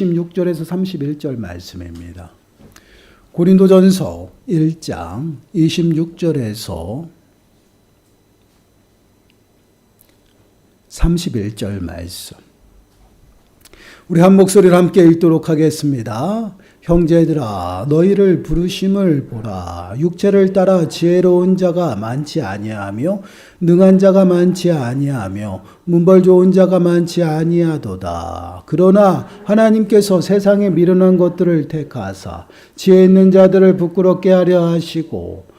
16절에서 31절 말씀입니다. 고린도전서 1장 26절에서 31절 말씀. 우리 한 목소리로 함께 읽도록 하겠습니다. 형제들아 너희를 부르심을 보라. 육체를 따라 지혜로운 자가 많지 아니하며 능한 자가 많지 아니하며 문벌 좋은 자가 많지 아니하도다. 그러나 하나님께서 세상에 미련한 것들을 택하사 지혜 있는 자들을 부끄럽게 하려 하시고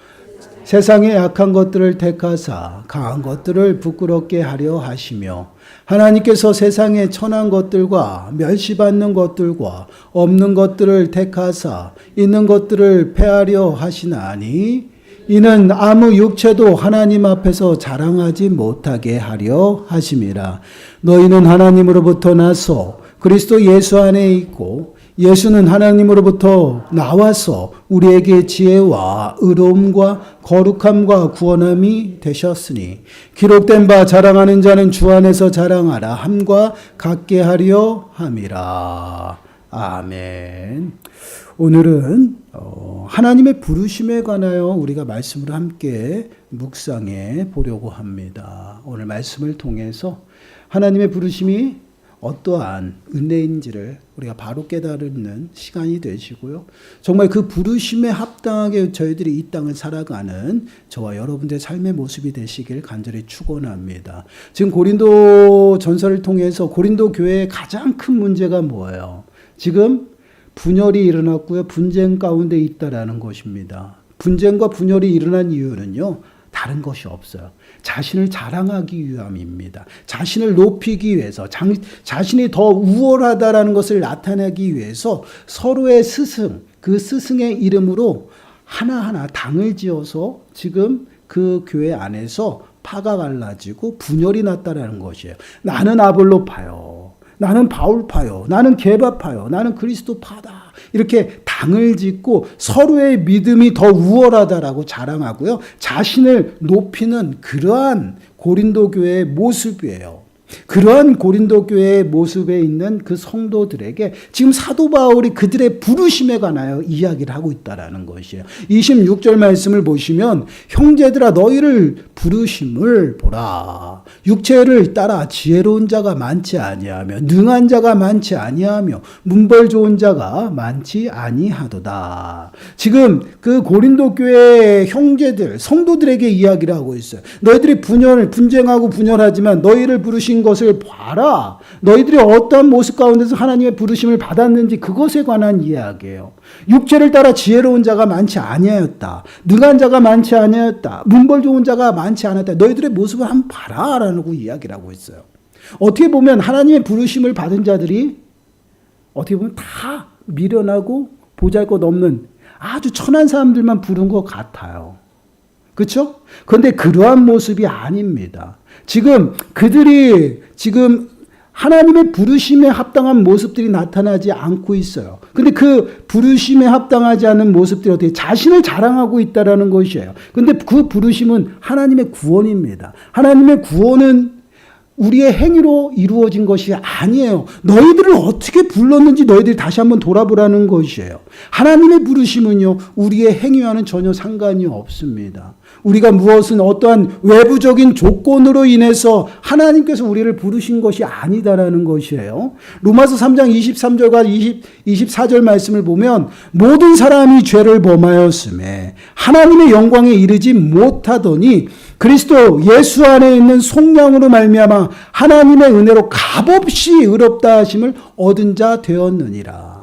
세상의 약한 것들을 택하사 강한 것들을 부끄럽게 하려 하시며 하나님께서 세상의 천한 것들과 멸시받는 것들과 없는 것들을 택하사 있는 것들을 패하려 하시나니 이는 아무 육체도 하나님 앞에서 자랑하지 못하게 하려 하심이라. 너희는 하나님으로부터 나서 그리스도 예수 안에 있고 예수는 하나님으로부터 나와서 우리에게 지혜와 의로움과 거룩함과 구원함이 되셨으니 기록된 바 자랑하는 자는 주 안에서 자랑하라 함과 같게 하려 함이라. 아멘. 오늘은 어, 하나님의 부르심에 관하여 우리가 말씀을 함께 묵상해 보려고 합니다. 오늘 말씀을 통해서 하나님의 부르심이 어떠한 은혜인지를 우리가 바로 깨달는 시간이 되시고요. 정말 그 부르심에 합당하게 저희들이 이 땅을 살아가는 저와 여러분들의 삶의 모습이 되시길 간절히 축원합니다. 지금 고린도 전설을 통해서 고린도 교회의 가장 큰 문제가 뭐예요? 지금 분열이 일어났고요. 분쟁 가운데 있다라는 것입니다. 분쟁과 분열이 일어난 이유는요. 다른 것이 없어요. 자신을 자랑하기 위함입니다. 자신을 높이기 위해서, 자, 자신이 더 우월하다라는 것을 나타내기 위해서 서로의 스승, 그 스승의 이름으로 하나하나 당을 지어서 지금 그 교회 안에서 파가 갈라지고 분열이 났다라는 것이에요. 나는 아볼로파요. 나는 바울파요. 나는 개바파요. 나는 그리스도파다. 이렇게 당을 짓고 서로의 믿음이 더 우월하다라고 자랑하고요. 자신을 높이는 그러한 고린도 교회의 모습이에요. 그러한 고린도 교회의 모습에 있는 그 성도들에게 지금 사도 바울이 그들의 부르심에 관하여 이야기를 하고 있다라는 것이에요. 26절 말씀을 보시면 형제들아 너희를 부르심을 보라. 육체를 따라 지혜로운 자가 많지 아니하며 능한 자가 많지 아니하며 문벌 좋은 자가 많지 아니하도다. 지금 그 고린도 교회의 형제들 성도들에게 이야기를 하고 있어요. 너희들이 분열 분쟁하고 분열하지만 너희를 부르신 것을 봐라. 너희들이 어떠한 모습 가운데서 하나님의 부르심을 받았는지 그것에 관한 이야기예요. 육체를 따라 지혜로운 자가 많지 아니하였다. 능한 자가 많지 아니하였다. 문벌 좋은 자가 많지 않았다. 너희들의 모습을 한번 봐라라고 이야기를 하고 있어요. 어떻게 보면 하나님의 부르심을 받은 자들이 어떻게 보면 다 미련하고 보잘것없는 아주 천한 사람들만 부른 것 같아요. 그렇죠? 그런데 그러한 모습이 아닙니다. 지금 그들이 지금 하나님의 부르심에 합당한 모습들이 나타나지 않고 있어요. 근데 그 부르심에 합당하지 않은 모습들이 어떻게 자신을 자랑하고 있다라는 것이에요. 근데 그 부르심은 하나님의 구원입니다. 하나님의 구원은 우리의 행위로 이루어진 것이 아니에요. 너희들을 어떻게 불렀는지 너희들이 다시 한번 돌아보라는 것이에요. 하나님의 부르심은요, 우리의 행위와는 전혀 상관이 없습니다. 우리가 무엇은 어떠한 외부적인 조건으로 인해서 하나님께서 우리를 부르신 것이 아니다라는 것이에요. 로마서 3장 23절과 20, 24절 말씀을 보면 모든 사람이 죄를 범하였음에 하나님의 영광에 이르지 못하더니 그리스도 예수 안에 있는 속량으로 말미암아 하나님의 은혜로 값없이 의롭다 하심을 얻은 자 되었느니라.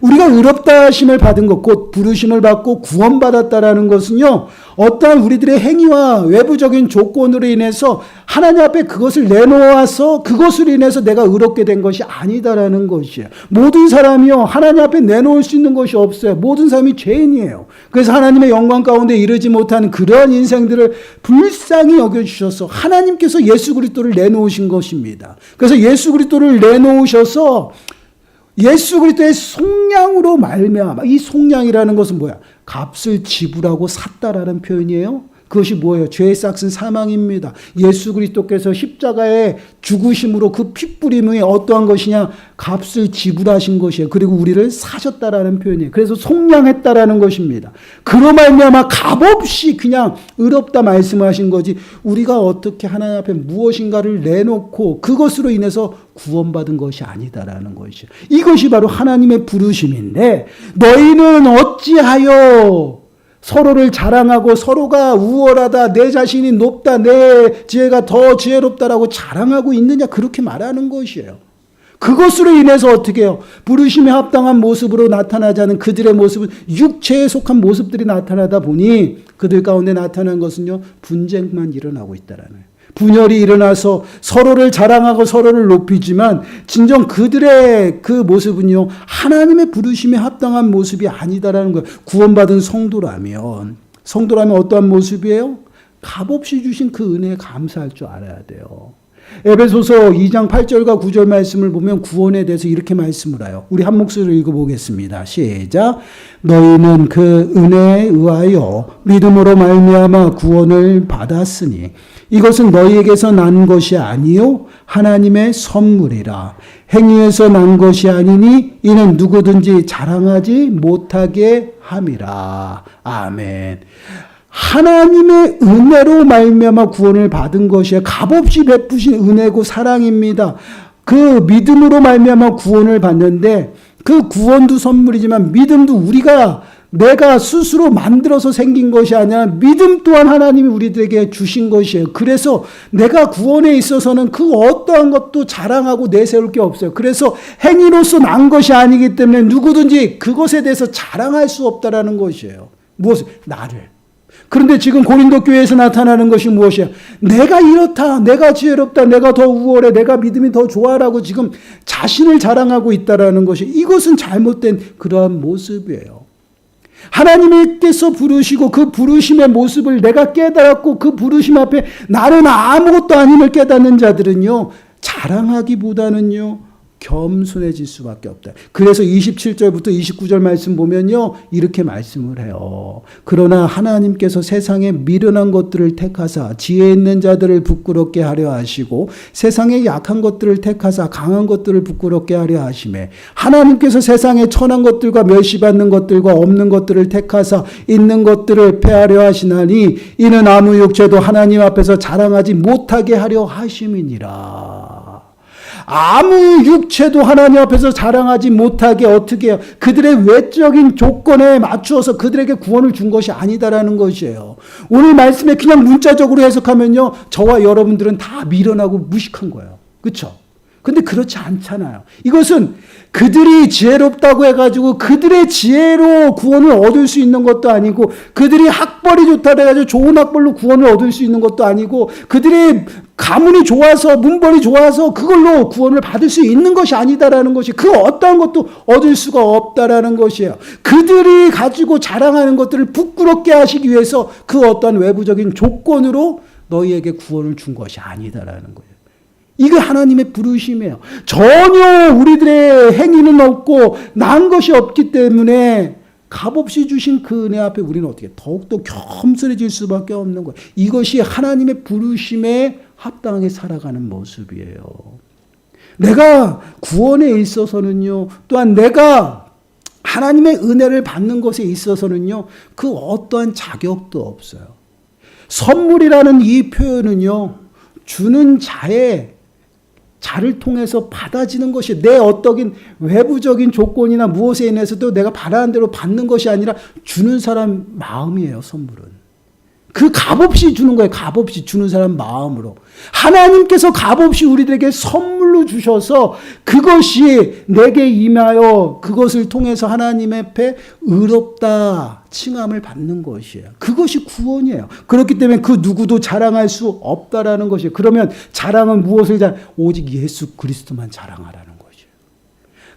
우리가 의롭다 하심을 받은 것, 곧 부르심을 받고 구원받았다라는 것은요, 어떠한 우리들의 행위와 외부적인 조건으로 인해서 하나님 앞에 그것을 내놓아서 그것으로 인해서 내가 의롭게 된 것이 아니다라는 것이에요. 모든 사람이요, 하나님 앞에 내놓을 수 있는 것이 없어요. 모든 사람이 죄인이에요. 그래서 하나님의 영광 가운데 이르지 못하는 그러한 인생들을 불쌍히 여겨주셔서 하나님께서 예수 그리스도를 내놓으신 것입니다. 그래서 예수 그리스도를 내놓으셔서 예수 그리스도의 속량으로 말미암아 이 속량이라는 것은 뭐야? 값을 지불하고 샀다라는 표현이에요. 그것이 뭐예요? 죄의 싹은 사망입니다. 예수 그리스도께서 십자가에 죽으심으로 그 핏부림이 어떠한 것이냐? 값을 지불하신 것이에요. 그리고 우리를 사셨다라는 표현이에요. 그래서 속량했다라는 것입니다. 그로 말미암아 값없이 그냥 의롭다 말씀하신 거지. 우리가 어떻게 하나님 앞에 무엇인가를 내놓고 그것으로 인해서 구원받은 것이 아니다라는 것이죠. 이것이 바로 하나님의 부르심인데 너희는 어찌하여 서로를 자랑하고 서로가 우월하다, 내 자신이 높다, 내 지혜가 더 지혜롭다라고 자랑하고 있느냐 그렇게 말하는 것이에요. 그것으로 인해서 어떻게 해요? 부르심에 합당한 모습으로 나타나지 않은 그들의 모습은 육체에 속한 모습들이 나타나다 보니 그들 가운데 나타난 것은요 분쟁만 일어나고 있다라는 거예요. 분열이 일어나서 서로를 자랑하고 서로를 높이지만 진정 그들의 그 모습은요 하나님의 부르심에 합당한 모습이 아니다라는 거예요. 구원받은 성도라면 성도라면 어떠한 모습이에요? 값없이 주신 그 은혜에 감사할 줄 알아야 돼요. 에베소서 2장 8절과 9절 말씀을 보면 구원에 대해서 이렇게 말씀을 해요. 우리 한 목소리로 읽어보겠습니다. 시작. 너희는 그 은혜에 의하여 믿음으로 말미암아 구원을 받았으니 이것은 너희에게서 난 것이 아니요 하나님의 선물이라 행위에서 난 것이 아니니 이는 누구든지 자랑하지 못하게 함이라. 아멘. 하나님의 은혜로 말미암아 구원을 받은 것이야. 값없이 베푸신 은혜고 사랑입니다. 그 믿음으로 말미암아 구원을 받는데 그 구원도 선물이지만 믿음도 우리가 내가 스스로 만들어서 생긴 것이 아니라 믿음 또한 하나님이 우리들에게 주신 것이에요. 그래서 내가 구원에 있어서는 그 어떠한 것도 자랑하고 내세울 게 없어요. 그래서 행위로서 난 것이 아니기 때문에 누구든지 그것에 대해서 자랑할 수 없다라는 것이에요. 무엇을? 나를. 그런데 지금 고린도 교회에서 나타나는 것이 무엇이야? 내가 이렇다, 내가 지혜롭다, 내가 더 우월해, 내가 믿음이 더 좋아라고 지금 자신을 자랑하고 있다라는 것이 이것은 잘못된 그러한 모습이에요. 하나님께서 부르시고 그 부르심의 모습을 내가 깨달았고 그 부르심 앞에 나는 아무것도 아님을 깨닫는 자들은요, 자랑하기보다는요, 겸손해질 수밖에 없다. 그래서 27절부터 29절 말씀 보면요. 이렇게 말씀을 해요. 그러나 하나님께서 세상에 미련한 것들을 택하사 지혜 있는 자들을 부끄럽게 하려 하시고 세상에 약한 것들을 택하사 강한 것들을 부끄럽게 하려 하심에 하나님께서 세상에 천한 것들과 멸시받는 것들과 없는 것들을 택하사 있는 것들을 패하려 하시나니 이는 아무 육체도 하나님 앞에서 자랑하지 못하게 하려 하심이니라. 아무 육체도 하나님 앞에서 자랑하지 못하게 어떻게 해요? 그들의 외적인 조건에 맞추어서 그들에게 구원을 준 것이 아니다라는 것이에요. 오늘 말씀에 그냥 문자적으로 해석하면요. 저와 여러분들은 다 미련하고 무식한 거예요. 그렇죠? 근데 그렇지 않잖아요. 이것은 그들이 지혜롭다고 해가지고 그들의 지혜로 구원을 얻을 수 있는 것도 아니고 그들이 학벌이 좋다 해가지고 좋은 학벌로 구원을 얻을 수 있는 것도 아니고 그들이 가문이 좋아서 문벌이 좋아서 그걸로 구원을 받을 수 있는 것이 아니다라는 것이 그 어떠한 것도 얻을 수가 없다라는 것이에요. 그들이 가지고 자랑하는 것들을 부끄럽게 하시기 위해서 그 어떠한 외부적인 조건으로 너희에게 구원을 준 것이 아니다라는 거예요. 이거 하나님의 부르심이에요. 전혀 우리들의 행위는 없고 난 것이 없기 때문에 값없이 주신 그 은혜 앞에 우리는 어떻게 더욱더 겸손해질 수밖에 없는 거예요. 이것이 하나님의 부르심에 합당하게 살아가는 모습이에요. 내가 구원에 있어서는요, 또한 내가 하나님의 은혜를 받는 것에 있어서는요, 그 어떠한 자격도 없어요. 선물이라는 이 표현은요, 주는 자의 자를 통해서 받아지는 것이 내 어떠긴 외부적인 조건이나 무엇에 인해서도 내가 바라는 대로 받는 것이 아니라 주는 사람 마음이에요, 선물은. 그 값없이 주는 거예요. 값없이 주는 사람 마음으로. 하나님께서 값없이 우리들에게 선물로 주셔서 그것이 내게 임하여 그것을 통해서 하나님 앞에 의롭다 칭함을 받는 것이에요. 그것이 구원이에요. 그렇기 때문에 그 누구도 자랑할 수 없다라는 것이에요. 그러면 자랑은 무엇을 자 오직 예수 그리스도만 자랑하라는 것이에요.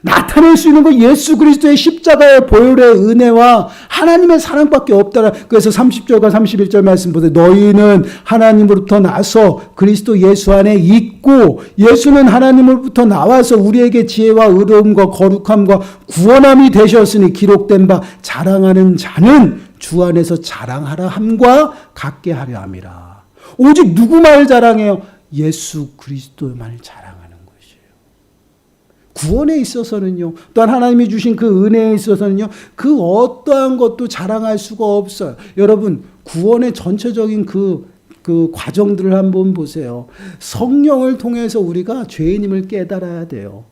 나타낼 수 있는 건 예수 그리스도의 십자가의 보혈의 은혜와 하나님의 사랑밖에 없다라. 그래서 30절과 31절 말씀 보세요. 너희는 하나님으로부터 나서 그리스도 예수 안에 있고 예수는 하나님으로부터 나와서 우리에게 지혜와 의로움과 거룩함과 구원함이 되셨으니 기록된 바 자랑하는 자는 주 안에서 자랑하라 함과 같게 하려 함이라. 오직 누구 말 자랑해요? 예수 그리스도만 자랑하는 것이에요. 구원에 있어서는요, 또한 하나님이 주신 그 은혜에 있어서는요, 그 어떠한 것도 자랑할 수가 없어요. 여러분, 구원의 전체적인 그, 그 과정들을 한번 보세요. 성령을 통해서 우리가 죄인임을 깨달아야 돼요.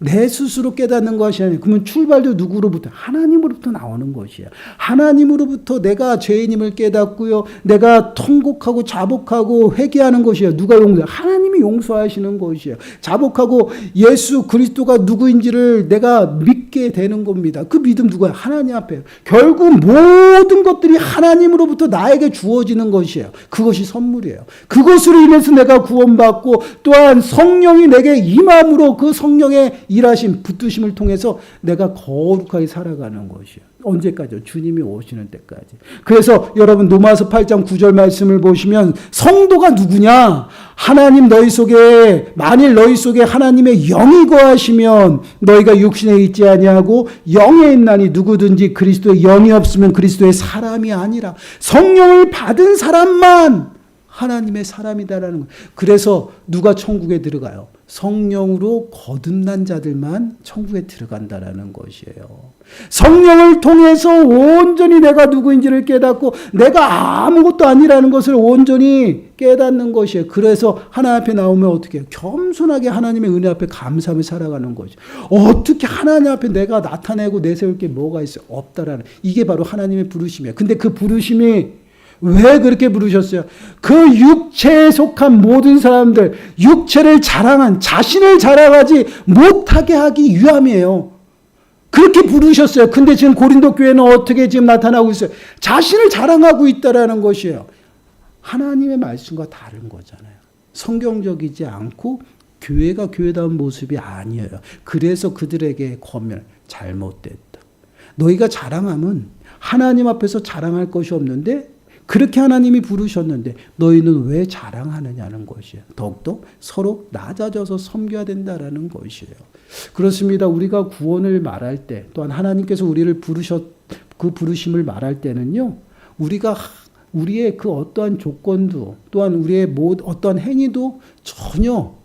내 스스로 깨닫는 것이 아니에요. 그러면 출발도 누구로부터? 하나님으로부터 나오는 것이야. 하나님으로부터 내가 죄인임을 깨닫고요. 내가 통곡하고 자복하고 회개하는 것이야. 누가 용서? 하나님이 용서하시는 것이에요. 자복하고 예수 그리스도가 누구인지를 내가 믿게 되는 겁니다. 그 믿음 누구야? 하나님 앞에. 결국 모든 것들이 하나님으로부터 나에게 주어지는 것이에요. 그것이 선물이에요. 그것으로 인해서 내가 구원받고 또한 성령이 내게 임함으로 그 성령의 일하심, 붙드심을 통해서 내가 거룩하게 살아가는 것이에요. 언제까지요? 주님이 오시는 때까지. 그래서 여러분 로마서 8장 9절 말씀을 보시면 성도가 누구냐? 하나님 너희 속에 만일 너희 속에 하나님의 영이 거하시면 너희가 육신에 있지 아니하고 영에 있나니 누구든지 그리스도의 영이 없으면 그리스도의 사람이 아니라 성령을 받은 사람만 하나님의 사람이다라는 거예요. 그래서 누가 천국에 들어가요? 성령으로 거듭난 자들만 천국에 들어간다라는 것이에요. 성령을 통해서 온전히 내가 누구인지를 깨닫고 내가 아무것도 아니라는 것을 온전히 깨닫는 것이에요. 그래서 하나님 앞에 나오면 어떻게 해요? 겸손하게 하나님의 은혜 앞에 감사하며 살아가는 거죠. 어떻게 하나님 앞에 내가 나타내고 내세울 게 뭐가 있어요? 없다라는 이게 바로 하나님의 부르심이에요. 근데 그 부르심이 왜 그렇게 부르셨어요? 그 육체에 속한 모든 사람들, 육체를 자랑한, 자신을 자랑하지 못하게 하기 위함이에요. 그렇게 부르셨어요. 근데 지금 고린도 교회는 어떻게 지금 나타나고 있어요? 자신을 자랑하고 있다라는 것이에요. 하나님의 말씀과 다른 거잖아요. 성경적이지 않고 교회가 교회다운 모습이 아니에요. 그래서 그들에게 권면 잘못됐다. 너희가 자랑하면 하나님 앞에서 자랑할 것이 없는데 그렇게 하나님이 부르셨는데 너희는 왜 자랑하느냐는 것이에요. 더욱더 서로 낮아져서 섬겨야 된다라는 것이에요. 그렇습니다. 우리가 구원을 말할 때 또한 하나님께서 우리를 부르셨 그 부르심을 말할 때는요. 우리가 우리의 그 어떠한 조건도 또한 우리의 뭐 어떠한 행위도 전혀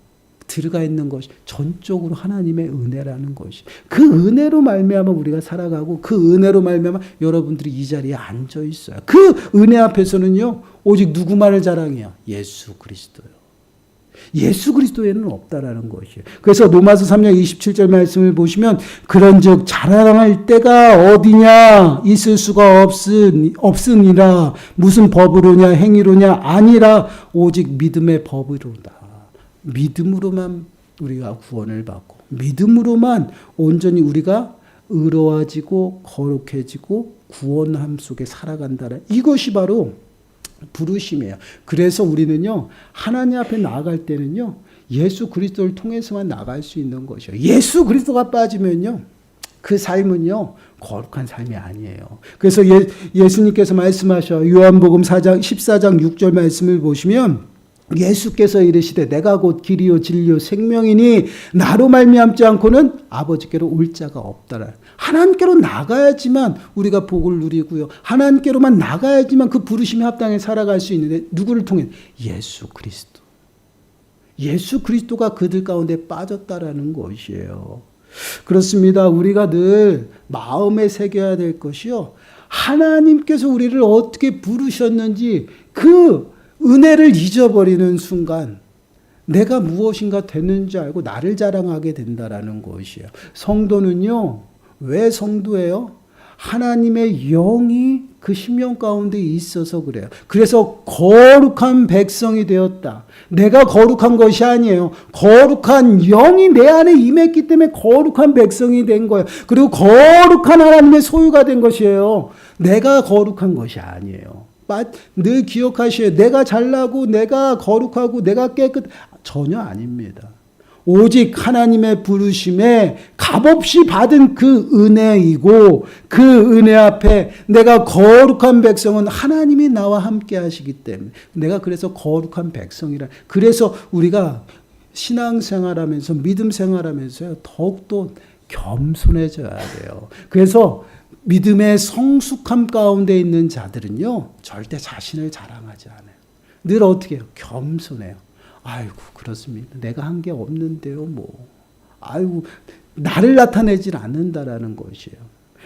들어가 있는 것이 전적으로 하나님의 은혜라는 것이 그 은혜로 말미암아 우리가 살아가고 그 은혜로 말미암아 여러분들이 이 자리에 앉아 있어요. 그 은혜 앞에서는요 오직 누구만을 자랑해요? 예수 그리스도요. 예수 그리스도에는 없다라는 것이에요. 그래서 로마서 3장 27절 말씀을 보시면 그런즉 자랑할 때가 어디냐 있을 수가 없은 없으니라 무슨 법으로냐 행위로냐 아니라 오직 믿음의 법으로다. 믿음으로만 우리가 구원을 받고 믿음으로만 온전히 우리가 의로워지고 거룩해지고 구원함 속에 살아간다는 이것이 바로 부르심이에요. 그래서 우리는요 하나님 앞에 나아갈 때는요 예수 그리스도를 통해서만 나갈 수 있는 것이에요. 예수 그리스도가 빠지면요 그 삶은요 거룩한 삶이 아니에요. 그래서 예, 예수님께서 말씀하셔 요한복음 4장 14장 6절 말씀을 보시면 예수께서 이르시되 내가 곧 길이요 진리요 생명이니 나로 말미암지 않고는 아버지께로 올 자가 없다라. 하나님께로 나가야지만 우리가 복을 누리고요. 하나님께로만 나가야지만 그 부르심에 합당해 살아갈 수 있는데 누구를 통해 예수 그리스도. 예수 그리스도가 그들 가운데 빠졌다라는 것이에요. 그렇습니다. 우리가 늘 마음에 새겨야 될 것이요. 하나님께서 우리를 어떻게 부르셨는지 그 은혜를 잊어버리는 순간 내가 무엇인가 됐는지 알고 나를 자랑하게 된다라는 것이에요. 성도는요, 왜 성도예요? 하나님의 영이 그 심령 가운데 있어서 그래요. 그래서 거룩한 백성이 되었다. 내가 거룩한 것이 아니에요. 거룩한 영이 내 안에 임했기 때문에 거룩한 백성이 된 거예요. 그리고 거룩한 하나님의 소유가 된 것이에요. 내가 거룩한 것이 아니에요. 늘 기억하셔야 내가 잘나고 내가 거룩하고 내가 깨끗 전혀 아닙니다. 오직 하나님의 부르심에 값없이 받은 그 은혜이고 그 은혜 앞에 내가 거룩한 백성은 하나님이 나와 함께 하시기 때문에 내가 그래서 거룩한 백성이라 그래서 우리가 신앙생활하면서 믿음 생활하면서 더욱더 겸손해져야 돼요. 그래서 믿음의 성숙함 가운데 있는 자들은요 절대 자신을 자랑하지 않아요. 늘 어떻게 해요? 겸손해요. 아이고 그렇습니다. 내가 한 게 없는데요, 뭐. 아이고 나를 나타내질 않는다라는 것이에요.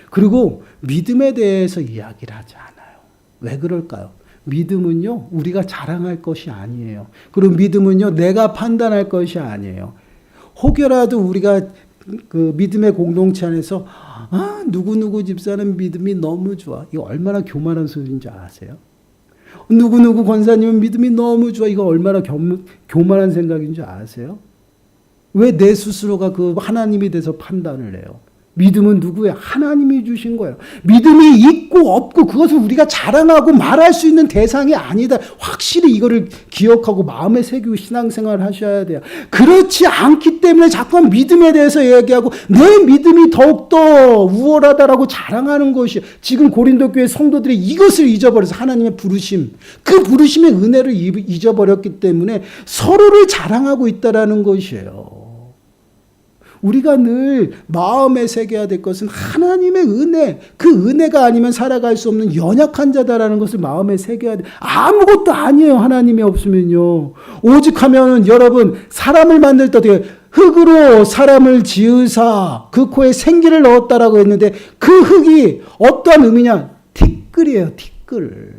그리고 믿음에 대해서 이야기를 하지 않아요. 왜 그럴까요? 믿음은요 우리가 자랑할 것이 아니에요. 그리고 믿음은요 내가 판단할 것이 아니에요. 혹여라도 우리가 그 믿음의 공동체 안에서 아 누구 누구 집사는 믿음이 너무 좋아. 이거 얼마나 교만한 소리인지 아세요? 누구누구 권사님은 믿음이 너무 좋아. 이거 얼마나 겸, 교만한 생각인 줄 아세요? 왜 내 스스로가 그 하나님이 돼서 판단을 해요? 믿음은 누구야? 하나님이 주신 거예요. 믿음이 있고 없고 그것을 우리가 자랑하고 말할 수 있는 대상이 아니다. 확실히 이거를 기억하고 마음에 새기고 신앙생활을 하셔야 돼요. 그렇지 않기 때문에 자꾸 믿음에 대해서 얘기하고 내 믿음이 더욱더 우월하다라고 자랑하는 것이 지금 고린도 교회 성도들이 이것을 잊어버려서 하나님의 부르심, 그 부르심의 은혜를 잊어버렸기 때문에 서로를 자랑하고 있다라는 것이에요. 우리가 늘 마음에 새겨야 될 것은 하나님의 은혜, 그 은혜가 아니면 살아갈 수 없는 연약한 자다라는 것을 마음에 새겨야 돼. 아무것도 아니에요. 하나님이 없으면요. 오직 하면은 여러분, 사람을 만들 때 흙으로 사람을 지으사 그 코에 생기를 넣었다라고 했는데 그 흙이 어떠한 의미냐? 티끌이에요, 티끌.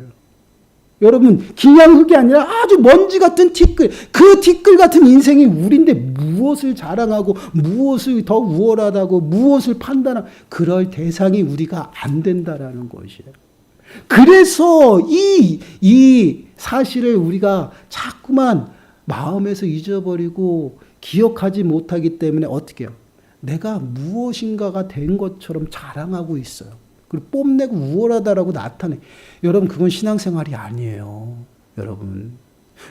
여러분, 그냥 흙이 아니라 아주 먼지 같은 티끌, 그 티끌 같은 인생이 우리인데 무엇을 자랑하고, 무엇을 더 우월하다고, 무엇을 판단하고, 그럴 대상이 우리가 안 된다라는 것이에요. 그래서 이, 이 사실을 우리가 자꾸만 마음에서 잊어버리고 기억하지 못하기 때문에 어떻게 해요? 내가 무엇인가가 된 것처럼 자랑하고 있어요. 그리고 뽐내고 우월하다라고 나타내. 여러분, 그건 신앙생활이 아니에요. 여러분.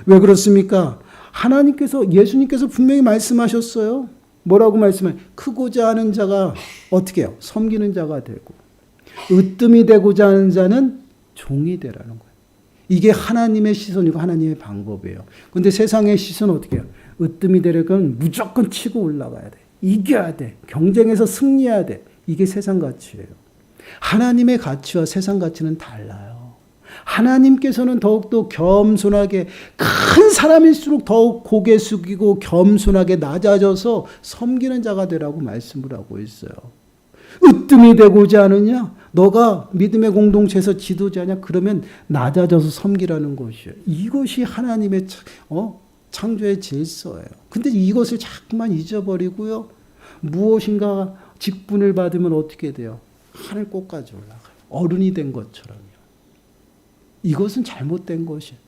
왜 그렇습니까? 하나님께서, 예수님께서 분명히 말씀하셨어요. 뭐라고 말씀해? 크고자 하는 자가 어떻게 해요? 섬기는 자가 되고, 으뜸이 되고자 하는 자는 종이 되라는 거예요. 이게 하나님의 시선이고 하나님의 방법이에요. 근데 세상의 시선 어떻게 해요? 으뜸이 되려면 무조건 치고 올라가야 돼. 이겨야 돼. 경쟁에서 승리해야 돼. 이게 세상 가치예요. 하나님의 가치와 세상 가치는 달라요. 하나님께서는 더욱더 겸손하게 큰 사람일수록 더욱 고개 숙이고 겸손하게 낮아져서 섬기는 자가 되라고 말씀을 하고 있어요. 으뜸이 되고자 하느냐? 너가 믿음의 공동체에서 지도자냐? 그러면 낮아져서 섬기라는 것이에요. 이것이 하나님의 어? 창조의 질서예요. 근데 이것을 자꾸만 잊어버리고요. 무엇인가 직분을 받으면 어떻게 돼요? 하늘 꽃까지 올라가요. 어른이 된 것처럼요. 이것은 잘못된 것이에요.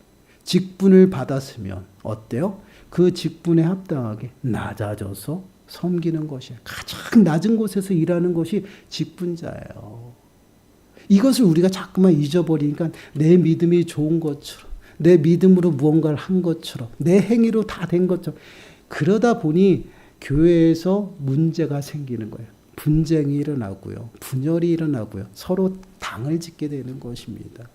직분을 받았으면 어때요? 그 직분에 합당하게 낮아져서 섬기는 것이에요. 가장 낮은 곳에서 일하는 것이 직분자예요. 이것을 우리가 자꾸만 잊어버리니까 내 믿음이 좋은 것처럼, 내 믿음으로 무언가를 한 것처럼, 내 행위로 다 된 것처럼, 그러다 보니 교회에서 문제가 생기는 거예요. 분쟁이 일어나고요. 분열이 일어나고요. 서로 당을 짓게 되는 것입니다.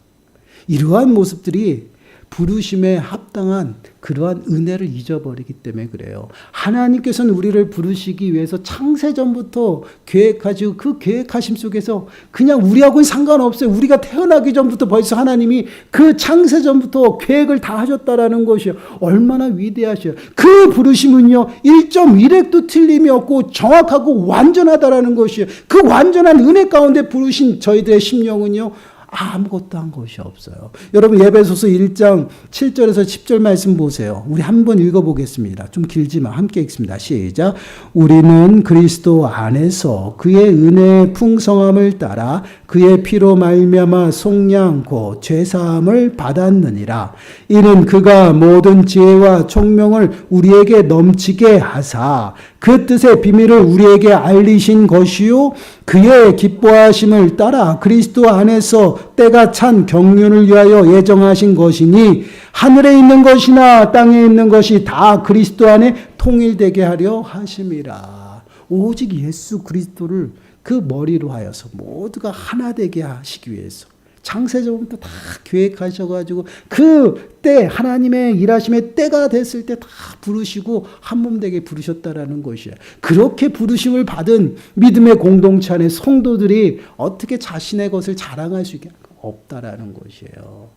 이러한 모습들이 부르심에 합당한 그러한 은혜를 잊어버리기 때문에 그래요. 하나님께서는 우리를 부르시기 위해서 창세전부터 계획하시고 그 계획하심 속에서 그냥 우리하고는 상관없어요. 우리가 태어나기 전부터 벌써 하나님이 그 창세전부터 계획을 다 하셨다라는 것이요. 얼마나 위대하셔요. 그 부르심은요. 1.1핵도 틀림이 없고 정확하고 완전하다라는 것이요. 그 완전한 은혜 가운데 부르신 저희들의 심령은요. 아무것도 한 것이 없어요. 여러분 예배소서 1장 7절에서 10절 말씀 보세요. 우리 한번 읽어보겠습니다. 좀 길지만 함께 읽습니다. 시작. 우리는 그리스도 안에서 그의 은혜의 풍성함을 따라 그의 피로 말미암아 속량고 죄사함을 받았느니라. 이는 그가 모든 지혜와 총명을 우리에게 넘치게 하사 그 뜻의 비밀을 우리에게 알리신 것이요 그의 기뻐하심을 따라 그리스도 안에서 때가 찬 경륜을 위하여 예정하신 것이니 하늘에 있는 것이나 땅에 있는 것이 다 그리스도 안에 통일되게 하려 하심이라. 오직 예수 그리스도를 그 머리로 하여서 모두가 하나 되게 하시기 위해서 창세전부터 다 계획하셔가지고 그 때 하나님의 일하심의 때가 됐을 때 다 부르시고 한 몸 되게 부르셨다라는 것이야. 그렇게 부르심을 받은 믿음의 공동체 안에 성도들이 어떻게 자신의 것을 자랑할 수 없다라는 것이에요.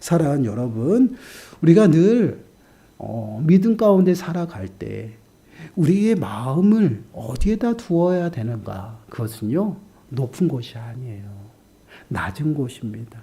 사랑하는 여러분, 우리가 늘 어, 믿음 가운데 살아갈 때 우리의 마음을 어디에다 두어야 되는가? 그것은요, 높은 곳이 아니에요. 낮은 곳입니다.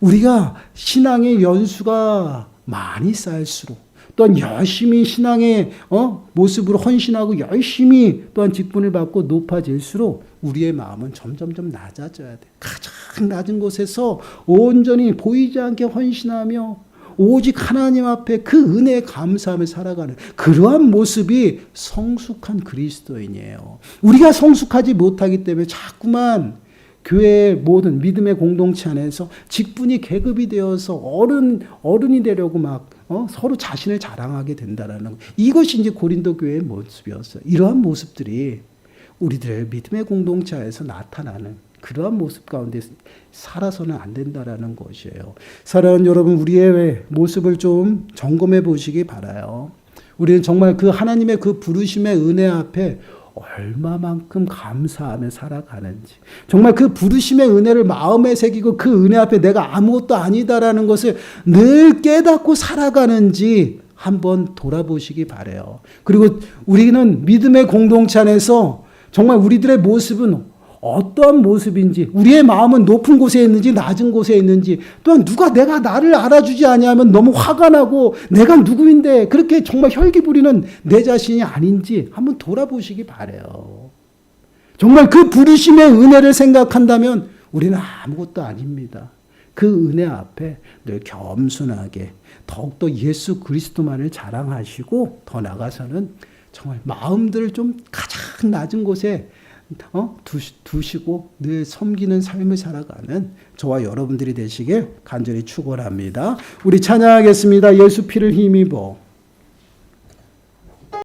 우리가 신앙의 연수가 많이 쌓일수록 또한 열심히 신앙의 어? 모습으로 헌신하고 열심히 또한 직분을 받고 높아질수록 우리의 마음은 점점점 낮아져야 돼. 가장 낮은 곳에서 온전히 보이지 않게 헌신하며 오직 하나님 앞에 그 은혜에 감사하며 살아가는 그러한 모습이 성숙한 그리스도인이에요. 우리가 성숙하지 못하기 때문에 자꾸만 교회의 모든 믿음의 공동체 안에서 직분이 계급이 되어서 어른 어른이 되려고 막 어? 서로 자신을 자랑하게 된다라는 거. 이것이 이제 고린도 교회의 모습이었어요. 이러한 모습들이 우리들의 믿음의 공동체에서 나타나는 그러한 모습 가운데 살아서는 안 된다라는 것이에요. 사랑하는 여러분, 우리의 모습을 좀 점검해 보시기 바라요. 우리는 정말 그 하나님의 그 부르심의 은혜 앞에 얼마만큼 감사하며 살아가는지 정말 그 부르심의 은혜를 마음에 새기고 그 은혜 앞에 내가 아무것도 아니다라는 것을 늘 깨닫고 살아가는지 한번 돌아보시기 바래요. 그리고 우리는 믿음의 공동체 안에서 정말 우리들의 모습은 어떠한 모습인지 우리의 마음은 높은 곳에 있는지 낮은 곳에 있는지 또한 누가 내가 나를 알아주지 아니하면 너무 화가 나고 내가 누구인데 그렇게 정말 혈기 부리는 내 자신이 아닌지 한번 돌아보시기 바래요. 정말 그 부르심의 은혜를 생각한다면 우리는 아무것도 아닙니다. 그 은혜 앞에 늘 겸손하게 더욱더 예수 그리스도만을 자랑하시고 더 나가서는 정말 마음들을 좀 가장 낮은 곳에 어? 두시, 두시고 늘 섬기는 삶을 살아가는 저와 여러분들이 되시길 간절히 축원합니다. 우리 찬양하겠습니다. 예수 피를 힘입어